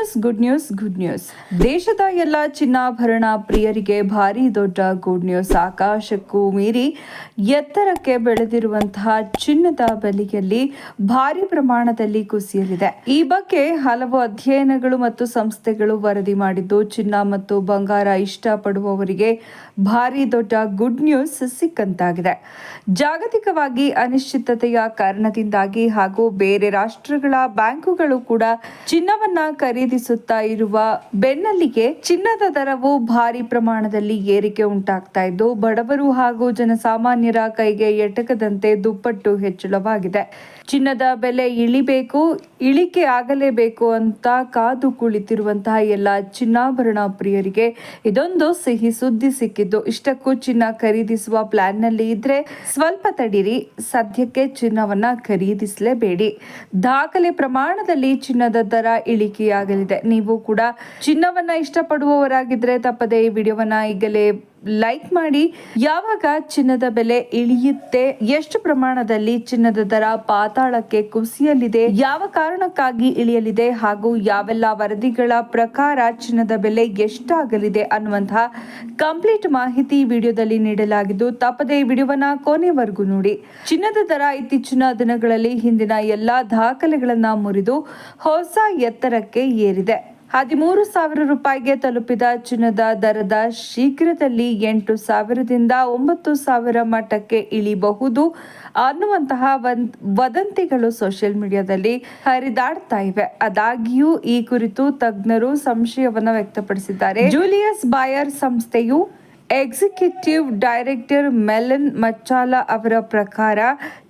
News, good news good news. ದೇಶದ ಎಲ್ಲ ಚಿನ್ನಾಭರಣ ಪ್ರಿಯರಿಗೆ ಭಾರಿ ದೊಡ್ಡ ಗುಡ್ ನ್ಯೂಸ್. ಆಕಾಶಕ್ಕೂ ಮೀರಿ ಎತ್ತರಕ್ಕೆ ಬೆಳೆದಿರುವಂತಹ ಚಿನ್ನದ ಬೆಲೆಯಲ್ಲಿ ಭಾರಿ ಪ್ರಮಾಣದಲ್ಲಿ ಕುಸಿಯಲಿದೆ. ಈ ಬಗ್ಗೆ ಹಲವು ಅಧ್ಯಯನಗಳು ಮತ್ತು ಸಂಸ್ಥೆಗಳು ವರದಿ ಮಾಡಿದ್ದು, ಚಿನ್ನ ಮತ್ತು ಬಂಗಾರ ಇಷ್ಟಪಡುವವರಿಗೆ ಭಾರಿ ದೊಡ್ಡ ಗುಡ್ ನ್ಯೂಸ್ ಸಿಕ್ಕಂತಾಗಿದೆ. ಜಾಗತಿಕವಾಗಿ ಅನಿಶ್ಚಿತತೆಯ ಕಾರಣದಿಂದಾಗಿ ಹಾಗೂ ಬೇರೆ ರಾಷ್ಟ್ರಗಳ ಬ್ಯಾಂಕುಗಳು ಕೂಡ ಚಿನ್ನವನ್ನ ಖರೀದಿಸುತ್ತಾ ಇರುವ ಬೆನ್ನಲ್ಲಿಗೆ ಚಿನ್ನದ ದರವು ಭಾರಿ ಪ್ರಮಾಣದಲ್ಲಿ ಏರಿಕೆ ಉಂಟಾಗ್ತಾ ಇದ್ದು, ಬಡವರು ಹಾಗೂ ಜನಸಾಮಾನ್ಯರ ಕೈಗೆ ಎಟಕದಂತೆ ದುಪ್ಪಟ್ಟು ಹೆಚ್ಚಳವಾಗಿದೆ. ಚಿನ್ನದ ಬೆಲೆ ಇಳಿಬೇಕು, ಇಳಿಕೆ ಆಗಲೇಬೇಕು ಅಂತ ಕಾದು ಕುಳಿತಿರುವಂತಹ ಎಲ್ಲ ಚಿನ್ನಾಭರಣ ಪ್ರಿಯರಿಗೆ ಇದೊಂದು ಸಿಹಿ ಸುದ್ದಿ ಸಿಕ್ಕಿದ್ದು. ಇಷ್ಟಕ್ಕೂ ಚಿನ್ನ ಖರೀದಿಸುವ ಪ್ಲಾನ್ನಲ್ಲಿ ಇದ್ರೆ ಸ್ವಲ್ಪ ತಡೀರಿ, ಸದ್ಯಕ್ಕೆ ಚಿನ್ನವನ್ನ ಖರೀದಿಸಲೇಬೇಡಿ. ದಾಖಲೆ ಪ್ರಮಾಣದಲ್ಲಿ ಚಿನ್ನದ ದರ ಇಳಿಕೆಯಾಗಲಿದೆ ನೀವು ಕೂಡ ಚಿನ್ನವನ್ನ ಇಷ್ಟಪಡುವವರಾಗಿದ್ರೆ ತಪ್ಪದೆ ಈ ವಿಡಿಯೋವನ್ನ ಈಗಲೇ ಲೈಕ್ ಮಾಡಿ, ಯಾವಾಗ ಚಿನ್ನದ ಬೆಲೆ ಇಳಿಯುತ್ತೆ, ಎಷ್ಟು ಪ್ರಮಾಣದಲ್ಲಿ ಚಿನ್ನದ ದರ ಪಾತಾಳಕ್ಕೆ ಕುಸಿಯಲಿದೆ, ಯಾವ ಕಾರಣಕ್ಕಾಗಿ ಇಳಿಯಲಿದೆ, ಹಾಗೂ ಯಾವೆಲ್ಲ ವರದಿಗಳ ಪ್ರಕಾರ ಚಿನ್ನದ ಬೆಲೆ ಎಷ್ಟಾಗಲಿದೆ ಅನ್ನುವಂತಹ ಕಂಪ್ಲೀಟ್ ಮಾಹಿತಿ ವಿಡಿಯೋದಲ್ಲಿ ನೀಡಲಾಗಿದ್ದು, ತಪ್ಪದೆ ವಿಡಿಯೋವನ್ನ ಕೊನೆವರೆಗೂ ನೋಡಿ. ಚಿನ್ನದ ದರ ಇತ್ತೀಚಿನ ದಿನಗಳಲ್ಲಿ ಹಿಂದಿನ ಎಲ್ಲಾ ದಾಖಲೆಗಳನ್ನ ಮುರಿದು ಹೊಸ ಎತ್ತರಕ್ಕೆ ಏರಿದೆ. ಹದಿಮೂರು ಸಾವಿರ ರೂಪಾಯಿಗೆ ತಲುಪಿದ ಚಿನ್ನದ ದರದ ಶೀಘ್ರದಲ್ಲಿ ಎಂಟು ಸಾವಿರದಿಂದ ಒಂಬತ್ತು ಸಾವಿರ ಮಟ್ಟಕ್ಕೆ ಇಳಿಬಹುದು ಅನ್ನುವಂತಹ ವದಂತಿಗಳು ಸೋಷಿಯಲ್ ಮೀಡಿಯಾದಲ್ಲಿ ಹರಿದಾಡ್ತಾ ಇವೆ. ಆದಾಗ್ಯೂ ಈ ಕುರಿತು ತಜ್ಞರು ಸಂಶಯವನ್ನ ವ್ಯಕ್ತಪಡಿಸಿದ್ದಾರೆ. ಜೂಲಿಯಸ್ ಬಾಯರ್ ಸಂಸ್ಥೆಯು ಎಕ್ಸಿಕ್ಯೂಟಿವ್ ಡೈರೆಕ್ಟರ್ ಮೆಲನ್ ಮಚ್ಚಾಲ ಅವರ ಪ್ರಕಾರ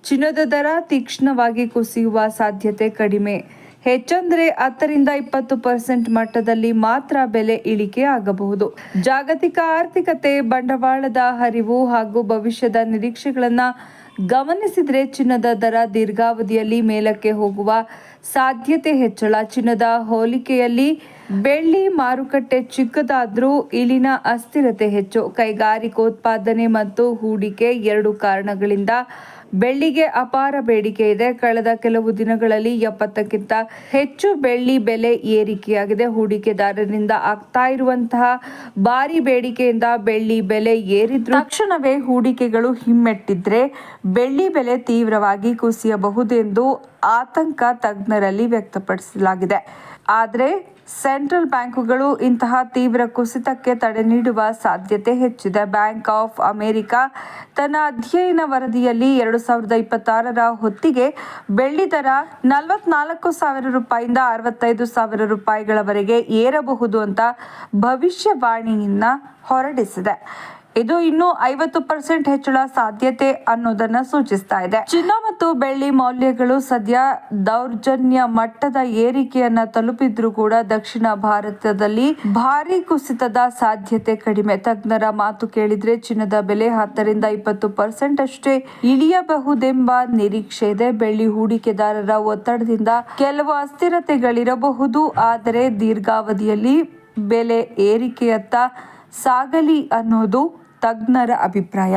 ಚಿನ್ನದ ದರ ತೀಕ್ಷ್ಣವಾಗಿ ಕುಸಿಯುವ ಸಾಧ್ಯತೆ ಕಡಿಮೆ. ಹೆಚ್ಚಂದ್ರೆ ಹತ್ತರಿಂದ ಇಪ್ಪತ್ತು ಪರ್ಸೆಂಟ್ ಮಟ್ಟದಲ್ಲಿ ಮಾತ್ರ ಬೆಲೆ ಇಳಿಕೆ ಆಗಬಹುದು. ಜಾಗತಿಕ ಆರ್ಥಿಕತೆ, ಬಂಡವಾಳದ ಹರಿವು ಹಾಗೂ ಭವಿಷ್ಯದ ನಿರೀಕ್ಷೆಗಳನ್ನ ಗಮನಿಸಿದರೆ ಚಿನ್ನದ ದರ ದೀರ್ಘಾವಧಿಯಲ್ಲಿ ಮೇಲಕ್ಕೆ ಹೋಗುವ ಸಾಧ್ಯತೆ ಹೆಚ್ಚಳ. ಚಿನ್ನದ ಹೋಲಿಕೆಯಲ್ಲಿ ಬೆಳ್ಳಿ ಮಾರುಕಟ್ಟೆ ಚಿಕ್ಕದಾದರೂ ಇಲ್ಲಿನ ಅಸ್ಥಿರತೆ ಹೆಚ್ಚು. ಕೈಗಾರಿಕೋತ್ಪಾದನೆ ಮತ್ತು ಹೂಡಿಕೆ ಎರಡು ಕಾರಣಗಳಿಂದ ಬೆಳ್ಳಿಗೆ ಅಪಾರ ಬೇಡಿಕೆ ಇದೆ. ಕಳೆದ ಕೆಲವು ದಿನಗಳಲ್ಲಿ ಎಪ್ಪತ್ತಕ್ಕಿಂತ ಹೆಚ್ಚು ಬೆಳ್ಳಿ ಬೆಲೆ ಏರಿಕೆಯಾಗಿದೆ. ಹೂಡಿಕೆದಾರರಿಂದ ಆಗ್ತಾ ಇರುವಂತಹ ಭಾರಿ ಬೇಡಿಕೆಯಿಂದ ಬೆಳ್ಳಿ ಬೆಲೆ ಏರಿದ್ರು ತಕ್ಷಣವೇ ಹೂಡಿಕೆಗಳು ಹಿಮ್ಮೆಟ್ಟಿದ್ರೆ ಬೆಳ್ಳಿ ಬೆಲೆ ತೀವ್ರವಾಗಿ ಕುಸಿಯಬಹುದೆಂದು ಆತಂಕ ತಜ್ಞರಲ್ಲಿ ವ್ಯಕ್ತಪಡಿಸಲಾಗಿದೆ. ಆದರೆ ಸೆಂಟ್ರಲ್ ಬ್ಯಾಂಕುಗಳು ಇಂತಹ ತೀವ್ರ ಕುಸಿತಕ್ಕೆ ತಡೆ ನೀಡುವ ಸಾಧ್ಯತೆ ಹೆಚ್ಚಿದೆ. ಬ್ಯಾಂಕ್ ಆಫ್ ಅಮೆರಿಕ ತನ್ನ ಅಧ್ಯಯನ ವರದಿಯಲ್ಲಿ ಎರಡು ಸಾವಿರದ ಇಪ್ಪತ್ತಾರರ ಹೊತ್ತಿಗೆ ಬೆಳ್ಳಿ ದರ ನಲವತ್ನಾಲ್ಕು ಸಾವಿರ ರೂಪಾಯಿಂದ ಅರವತ್ತೈದು ಸಾವಿರ ರೂಪಾಯಿಗಳವರೆಗೆ ಏರಬಹುದು ಅಂತ ಭವಿಷ್ಯವಾಣಿಯನ್ನ ಹೊರಡಿಸಿದೆ. ಇದು ಇನ್ನು ಐವತ್ತು ಪರ್ಸೆಂಟ್ ಹೆಚ್ಚಳ ಸಾಧ್ಯತೆ ಅನ್ನೋದನ್ನ ಸೂಚಿಸ್ತಾ ಇದೆ. ಚಿನ್ನ ಮತ್ತು ಬೆಳ್ಳಿ ಮೌಲ್ಯಗಳು ಸದ್ಯ ದೌರ್ಜನ್ಯ ಮಟ್ಟದ ಏರಿಕೆಯನ್ನ ತಲುಪಿದ್ರು ಕೂಡ ದಕ್ಷಿಣ ಭಾರತದಲ್ಲಿ ಭಾರಿ ಕುಸಿತದ ಸಾಧ್ಯತೆ ಕಡಿಮೆ. ತಜ್ಞರ ಮಾತು ಕೇಳಿದ್ರೆ ಚಿನ್ನದ ಬೆಲೆ ಹತ್ತರಿಂದ ಇಪ್ಪತ್ತು ಪರ್ಸೆಂಟ್ ಅಷ್ಟೇ ಇಳಿಯಬಹುದೆಂಬ ನಿರೀಕ್ಷೆ ಇದೆ. ಬೆಳ್ಳಿ ಹೂಡಿಕೆದಾರರ ಒತ್ತಡದಿಂದ ಕೆಲವು ಅಸ್ಥಿರತೆಗಳಿರಬಹುದು, ಆದರೆ ದೀರ್ಘಾವಧಿಯಲ್ಲಿ ಬೆಲೆ ಏರಿಕೆಯತ್ತ ಸಾಗಲಿ ಅನ್ನೋದು ತಜ್ಞರ ಅಭಿಪ್ರಾಯ